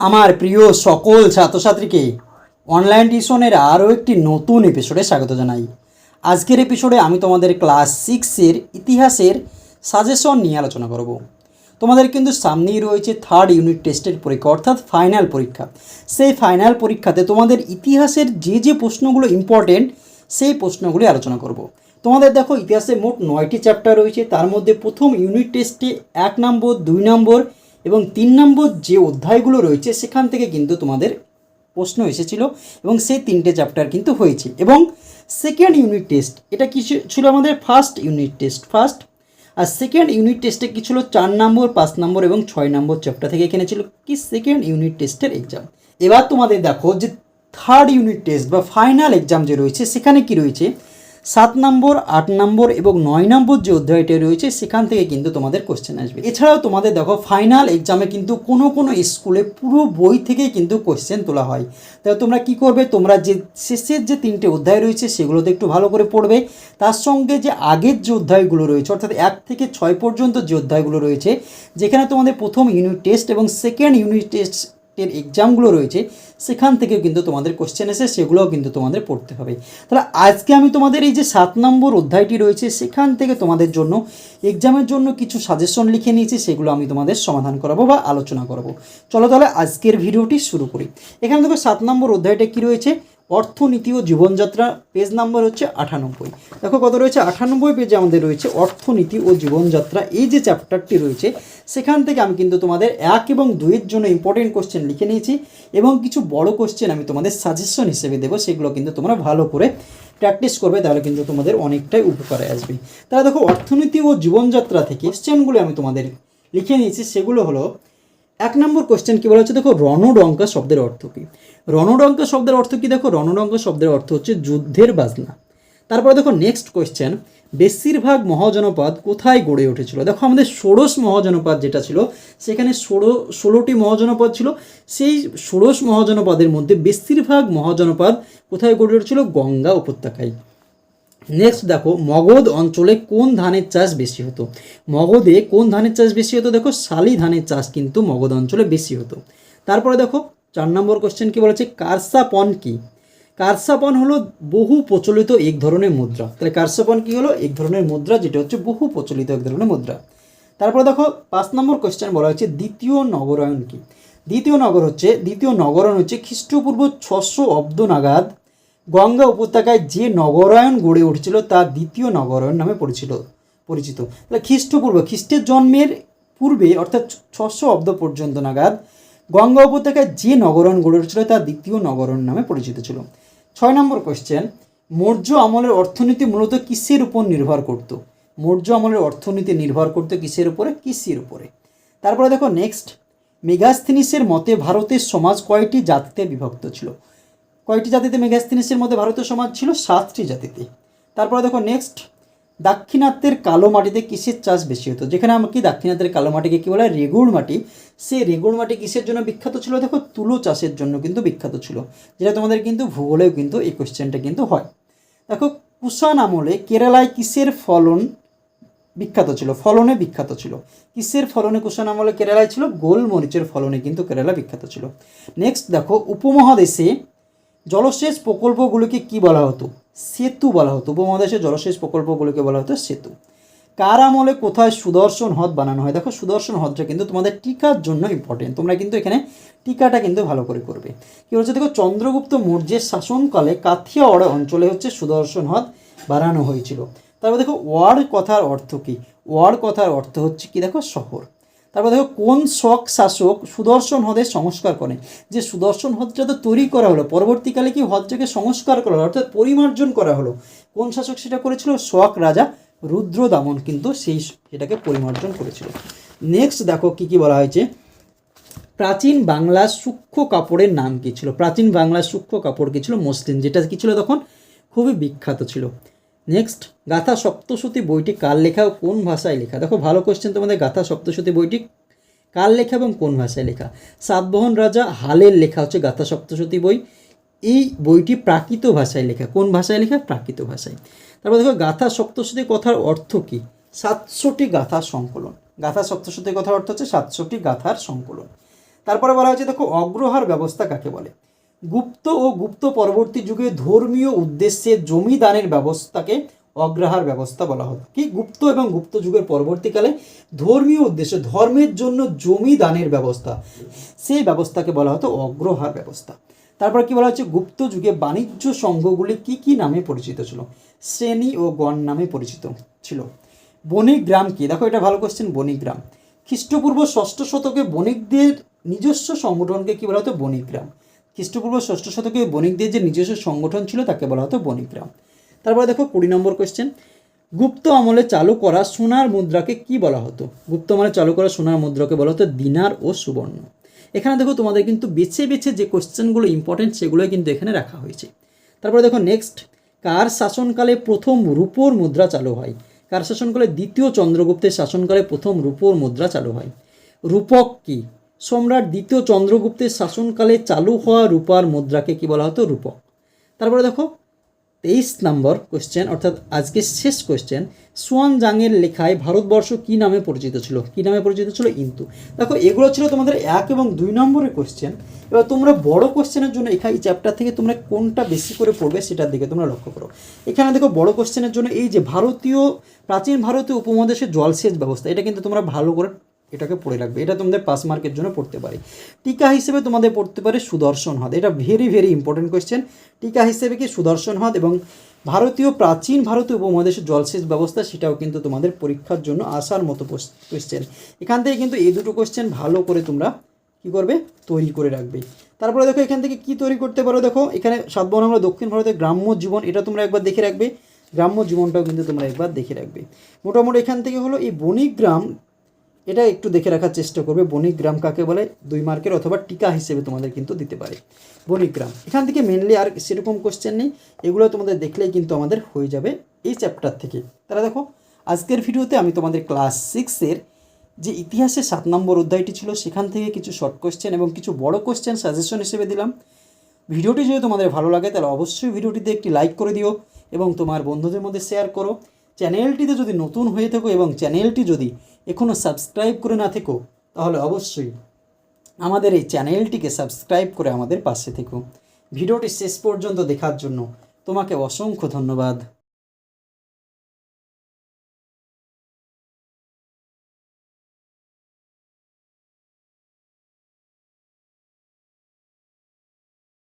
আমার প্রিয় সকল ছাত্রছাত্রীকে অনলাইন টিউশনের আরও একটি নতুন এপিসোডে স্বাগত জানাই। আজকের এপিসোডে আমি তোমাদের ক্লাস সিক্সের ইতিহাসের সাজেশন নিয়ে আলোচনা করব। তোমাদের কিন্তু সামনেই রয়েছে থার্ড ইউনিট টেস্টের পরীক্ষা, অর্থাৎ ফাইনাল পরীক্ষা। সেই ফাইনাল পরীক্ষাতে তোমাদের ইতিহাসের যে যে প্রশ্নগুলো ইম্পর্টেন্ট সেই প্রশ্নগুলি আলোচনা করব। তোমাদের দেখো, ইতিহাসে মোট নয়টি চ্যাপ্টার রয়েছে, তার মধ্যে প্রথম ইউনিট টেস্টে এক নম্বর, দুই নম্বর এবং তিন নম্বর যে অধ্যায়গুলো রয়েছে, সেখান থেকে কিন্তু তোমাদের প্রশ্ন এসেছিল এবং সেই তিনটে চ্যাপ্টার কিন্তু হয়েছে। এবং সেকেন্ড ইউনিট টেস্ট এটা কি ছিল আমাদের ফার্স্ট ইউনিট টেস্ট ফার্স্ট আর সেকেন্ড ইউনিট টেস্টে কি ছিল? চার নম্বর, পাঁচ নম্বর এবং ছয় নম্বর চ্যাপ্টার থেকে এখানে ছিল কি? সেকেন্ড ইউনিট টেস্টের এক্সাম এবার তোমাদের দেখো যে থার্ড ইউনিট টেস্ট বা ফাইনাল এক্সাম যে রয়েছে, সেখানে কি রয়েছে? সাত নম্বর, আট নম্বর এবং নয় নম্বর যে অধ্যায়টা রয়েছে, সেখান থেকে কিন্তু তোমাদের কোশ্চেন আসবে। এছাড়াও তোমাদের দেখো ফাইনাল এক্সামে কিন্তু কোনো কোনো স্কুলে পুরো বই থেকেই কিন্তু কোশ্চেন তোলা হয়। তাহলে তোমরা কি করবে? তোমরা যে শেষের যে তিনটে অধ্যায় রয়েছে, সেগুলোতে একটু ভালো করে পড়বে। তার সঙ্গে যে আগের যে অধ্যায়গুলো রয়েছে, অর্থাৎ এক থেকে ছয় পর্যন্ত যে অধ্যায়গুলো রয়েছে, যেখানে তোমাদের প্রথম ইউনিট টেস্ট এবং সেকেন্ড ইউনিট টেস্ট এর এক্সামগুলো রয়েছে, সেখান থেকেও কিন্তু তোমাদের কোশ্চেন এসে সেগুলোও কিন্তু তোমাদের পড়তে হবে। তাহলে আজকে আমি তোমাদের এই যে সাত নম্বর অধ্যায়টি রয়েছে, সেখান থেকে তোমাদের জন্য এক্সামের জন্য কিছু সাজেশন লিখে নিয়েছি, সেগুলো আমি তোমাদের সমাধান করাবো বা আলোচনা করাবো। চলো তাহলে আজকের ভিডিওটি শুরু করি। এখানে দেখো সাত নম্বর অধ্যায়টা কী রয়েছে? অর্থনীতি ও জীবনযাত্রা পেজ নাম্বার হচ্ছে আটানব্বই। দেখো কত রয়েছে? আটানব্বই পেজে আমাদের রয়েছে অর্থনীতি ও জীবনযাত্রা। এই যে চ্যাপ্টারটি রয়েছে, সেখান থেকে আমি কিন্তু তোমাদের এক এবং দুইয়ের জন্য ইম্পর্টেন্ট কোশ্চেন লিখে নিয়েছি এবং কিছু বড় কোশ্চেন আমি তোমাদের সাজেশন হিসেবে দেবো, সেগুলো কিন্তু তোমরা ভালো করে প্র্যাকটিস করবে, তাহলে কিন্তু তোমাদের অনেকটাই উপকারে আসবে। তাহলে দেখো, অর্থনীতি ও জীবনযাত্রা থেকে কোশ্চেনগুলো আমি তোমাদের লিখে নিয়েছি, সেগুলো হলো এক নম্বর কোশ্চেন কী বলা হচ্ছে? দেখো, রণডঙ্কা শব্দের অর্থ কী? রণডঙ্কা শব্দের অর্থ কী? দেখো, রণডঙ্কা শব্দের অর্থ হচ্ছে যুদ্ধের বাজনা। তারপরে দেখো নেক্সট কোয়েশ্চেন বেশিরভাগ মহাজনপদ কোথায় গড়ে উঠেছিল? দেখো, আমাদের ষোড়শ মহাজনপদ যেটা ছিল, সেখানে ষোলো ষোলোটি মহাজনপদ ছিল। সেই ষোড়শ মহাজনপদের মধ্যে বেশিরভাগ মহাজনপদ কোথায় গড়ে উঠেছিল? গঙ্গা উপত্যকায়। নেক্সট দেখো, মগধ অঞ্চলে কোন ধানের চাষ বেশি হতো? মগধে কোন ধানের চাষ বেশি হতো? দেখো, শালি ধানের চাষ কিন্তু মগধ অঞ্চলে বেশি হতো। তারপরে দেখো, চার নম্বর কোশ্চেন কি বলেছে? কারসাপন কি? কারসাপন হলো বহু প্রচলিত এক ধরনের মুদ্রা। তাহলে কারসাপন কি হলো? এক ধরনের মুদ্রা যেটা হচ্ছে বহু প্রচলিত এক ধরনের মুদ্রা। তারপরে দেখো, পাঁচ নম্বর কোশ্চেন বলা হচ্ছে দ্বিতীয় নগরায়ণ কি? দ্বিতীয় নগর হচ্ছে, দ্বিতীয় নগরায়ণ হচ্ছে খ্রিস্টপূর্ব ছশো অব্দ নাগাদ গঙ্গা উপত্যকায় যে নগরায়ণ গড়ে উঠেছিল, তা দ্বিতীয় নগরায়ণ নামে পরিচিত পরিচিত। তাহলে খ্রিস্টপূর্ব, খ্রিস্টের জন্মের পূর্বে, অর্থাৎ ছশো অব্দ পর্যন্ত নাগাদ, গঙ্গা উপত্যকায় যে নগরায়ণ গড়ে উঠেছিল, তা দ্বিতীয় নগরায়ণ নামে পরিচিত ছিল। ছয় নম্বর কোয়েশ্চেন মৌর্য আমলের অর্থনীতি মূলত কিসের উপর নির্ভর করত? মৌর্য আমলের অর্থনীতি নির্ভর করতো কিসের উপরে? কৃষির উপরে? তারপরে দেখো নেক্সট মেগাস্থিনিসের মতে ভারতের সমাজ কয়টি জাতিতে বিভক্ত ছিল? কয়টি জাতিতে মেগাস্থিনিসের মধ্যে ভারতীয় সমাজ ছিল? সাতটি জাতিতে। তারপরে দেখো নেক্সট দাক্ষিণাত্যের কালো মাটিতে কিসের চাষ বেশি হতো? যেখানে আমরা কি, দাক্ষিণাত্যের কালো মাটিকে কী বলা? হয় রেগুড় মাটি। সে রেগুড় মাটি কিসের জন্য বিখ্যাত ছিল? দেখো, তুলো চাষের জন্য কিন্তু বিখ্যাত ছিল, যেটা তোমাদের কিন্তু ভূগোলেও কিন্তু এই কোশ্চেনটা কিন্তু হয়। দেখো, কুষাণ আমলে কেরালায় কিসের ফলন বিখ্যাত ছিল? ফলনে বিখ্যাত ছিল। কিসের ফলনে কুষাণ আমলে কেরালায় ছিল? গোলমরিচের ফলনে কিন্তু কেরালা বিখ্যাত ছিল। নেক্সট দেখো, উপমহাদেশে জলসেচ প্রকল্পগুলোকে কি বলা হতো? সেতু বলা হতো। উপমহাদেশে জলসেচ প্রকল্পগুলোকে বলা হতো সেতু। কার আমলে কোথায় সুদর্শন হ্রদ বানানো হয়? দেখো, সুদর্শন হ্রদটা কিন্তু তোমাদের টিকার জন্য ইম্পর্টেন্ট তোমরা কিন্তু এখানে টিকাটা কিন্তু ভালো করে করবে। কি হচ্ছে দেখো, চন্দ্রগুপ্ত মৌর্যের শাসনকালে কাথিয়াওয়াড় অঞ্চলে হচ্ছে সুদর্শন হ্রদ বানানো হয়েছিল। তারপর দেখো ওয়ার্ড কথার অর্থ কী? ওয়ার্ড কথার অর্থ হচ্ছে কি? দেখো, শহর। তারপর দেখো কোন শক শাসক সুদর্শন হ্রদের সংস্কার করেন যে সুদর্শন হ্রদটা তো তৈরি করা হলো, পরবর্তীকালে কি হ্রদটাকে সংস্কার করা হলো, অর্থাৎ পরিমার্জন করা হলো? কোন শাসক সেটা করেছিল? শক রাজা রুদ্র দামন কিন্তু সেই সেটাকে পরিমার্জন করেছিল। নেক্সট দেখো কি কি বলা হয়েছে। প্রাচীন বাংলার সূক্ষ্ম কাপড়ের নাম কী ছিল? প্রাচীন বাংলার সূক্ষ্ম কাপড় কী ছিল? মসলিন যেটা কী ছিল তখন? খুবই বিখ্যাত ছিল। নেক্সট গাথা সপ্তশতী বইটি কার লেখা ও কোন ভাষায় লেখা? দেখো, ভালো কোশ্চেন তোমাদের, গাথা সপ্তশতী বইটি কার লেখা এবং কোন ভাষায় লেখা? সাতবাহন রাজা হালের লেখা হচ্ছে গাথা সপ্তশতী বই। এই বইটি প্রাকৃত ভাষায় লেখা। কোন ভাষায় লেখা? প্রাকৃত ভাষায়। তারপর দেখো, গাথা সপ্তশতী কথার অর্থ কী? সাতশোটি গাথার সংকলন। গাথা সপ্তশতী কথার অর্থ হচ্ছে সাতশোটি গাথার সংকলন। তারপরে বলা হয়েছে, দেখো, অগ্রহার ব্যবস্থা কাকে বলে? গুপ্ত ও গুপ্ত পরবর্তী যুগে ধর্মীয় উদ্দেশ্যে জমি দানের ব্যবস্থাকে অগ্রহার ব্যবস্থা বলা হতো। কি? গুপ্ত এবং গুপ্ত যুগের পরবর্তীকালে ধর্মীয় উদ্দেশ্যে ধর্মের জন্য জমি দানের ব্যবস্থা, সেই ব্যবস্থাকে বলা হতো অগ্রহার ব্যবস্থা। তারপর কি বলা হচ্ছে গুপ্ত যুগে বাণিজ্য সংঘগুলি কি কি নামে পরিচিত ছিল? শ্রেণি ও গণ নামে পরিচিত ছিল। বণিক গ্রাম কি? দেখো এটা ভালো কোশ্চেন বণিক গ্রাম খ্রিস্টপূর্ব ষষ্ঠ শতকে বণিকদের নিজস্ব সংগঠনকে কি বলা হতো? বণিক গ্রাম খ্রিস্টপূর্ব ষষ্ঠ শতকে বণিকদের যে নিজস্ব সংগঠন ছিল তাকে বলা হতো বণিক গ্রাম তারপরে দেখো কুড়ি নম্বর কোয়েশ্চেন গুপ্ত আমলে চালু করা সোনার মুদ্রাকে কি বলা হতো? গুপ্ত আমলে চালু করা সোনার মুদ্রাকে বলা হতো দিনার ও সুবর্ণ। এখানে দেখো তোমাদের কিন্তু বেছে বেছে যে কোয়েশ্চেনগুলো ইম্পর্টেন্ট সেগুলোই কিন্তু এখানে রাখা হয়েছে। তারপরে দেখো নেক্সট কার শাসনকালে প্রথম রূপোর মুদ্রা চালু হয়? কার শাসনকালে দ্বিতীয় চন্দ্রগুপ্তের শাসনকালে প্রথম রূপোর মুদ্রা চালু হয়? রূপক কি? সম্রাট দ্বিতীয় চন্দ্রগুপ্তের শাসনকালে চালু হওয়া রূপার মুদ্রাকে কি বলা হতো? রূপক। তারপরে দেখো, তেইশ নম্বর কোশ্চেন অর্থাৎ আজকে শেষ কোয়েশ্চেন সোয়ান জাংয়ের লেখায় ভারতবর্ষ কি নামে পরিচিত ছিল? কি নামে পরিচিত ছিল? ইন্তু দেখো, এগুলো ছিল তোমাদের এক এবং দুই নম্বরের কোয়েশ্চেন এবার তোমরা বড় কোশ্চেনের জন্য এখানে এই চ্যাপ্টার থেকে তোমরা কোনটা বেশি করে পড়বে সেটার দিকে তোমরা লক্ষ্য করো। এখানে দেখো, বড় কোশ্চেনের জন্য এই যে ভারতীয়, প্রাচীন ভারতীয় উপমহাদেশের জলসেচ ব্যবস্থা, এটা কিন্তু তোমরা ভালো করে এটাকে পড়ে রাখবে। এটা তোমাদের পাস মার্কের জন্য পড়তে পারে। টিকা হিসেবে তোমাদের পড়তে পারে সুদর্শন হ্রদ এটা ভেরি ভেরি ইম্পর্টেন্ট কোয়েশ্চেন টিকা হিসেবে কি সুদর্শন হ্রদ এবং ভারতীয় প্রাচীন ভারতীয় উপমহাদেশের জলসেচ ব্যবস্থা, সেটাও কিন্তু তোমাদের পরীক্ষার জন্য আসার মতো কোয়েশ্চেন এখান থেকে কিন্তু এই দুটো কোয়েশ্চেন ভালো করে তোমরা কী করবে? তৈরি করে রাখবে। তারপরে দেখো, এখান থেকে কি তৈরি করতে পারো দেখো? এখানে সাত আমরা দক্ষিণ ভারতের গ্রাম্য জীবন, এটা তোমরা একবার দেখে রাখবে। গ্রাম্য জীবনটাও কিন্তু তোমরা একবার দেখে রাখবে। মোটামুটি এখান থেকে হলো এই বণিক গ্রাম এটা একটু দেখে রাখার চেষ্টা করবে। বণিক গ্রাম কাকে বলে? দুই মার্কের অথবা টিকা হিসেবে তোমাদের কিন্তু দিতে পারে। বণিক গ্রাম এখান থেকে মেনলি আর সেরকম কোশ্চেন নেই। এগুলো তোমাদের দেখলেই কিন্তু আমাদের হয়ে যাবে এই চ্যাপ্টার থেকে। তারা দেখো, আজকের ভিডিওতে আমি তোমাদের ক্লাস সিক্সের যে ইতিহাসে সাত নম্বর অধ্যায়টি ছিল, সেখান থেকে কিছু শর্ট কোশ্চেন এবং কিছু বড় কোশ্চেন সাজেশন হিসেবে দিলাম। ভিডিওটি যদি তোমাদের ভালো লাগে, তাহলে অবশ্যই ভিডিওটিতে একটি লাইক করে দিও এবং তোমার বন্ধুদের মধ্যে শেয়ার করো। চ্যানেলটিতে যদি নতুন হয়ে থাকো এবং চ্যানেলটি যদি এখনও সাবস্ক্রাইব করে না থেকো, তাহলে অবশ্যই আমাদের এই চ্যানেলটিকে সাবস্ক্রাইব করে আমাদের পাশে থেকো। ভিডিওটি শেষ পর্যন্ত দেখার জন্য তোমাকে অসংখ্য ধন্যবাদ।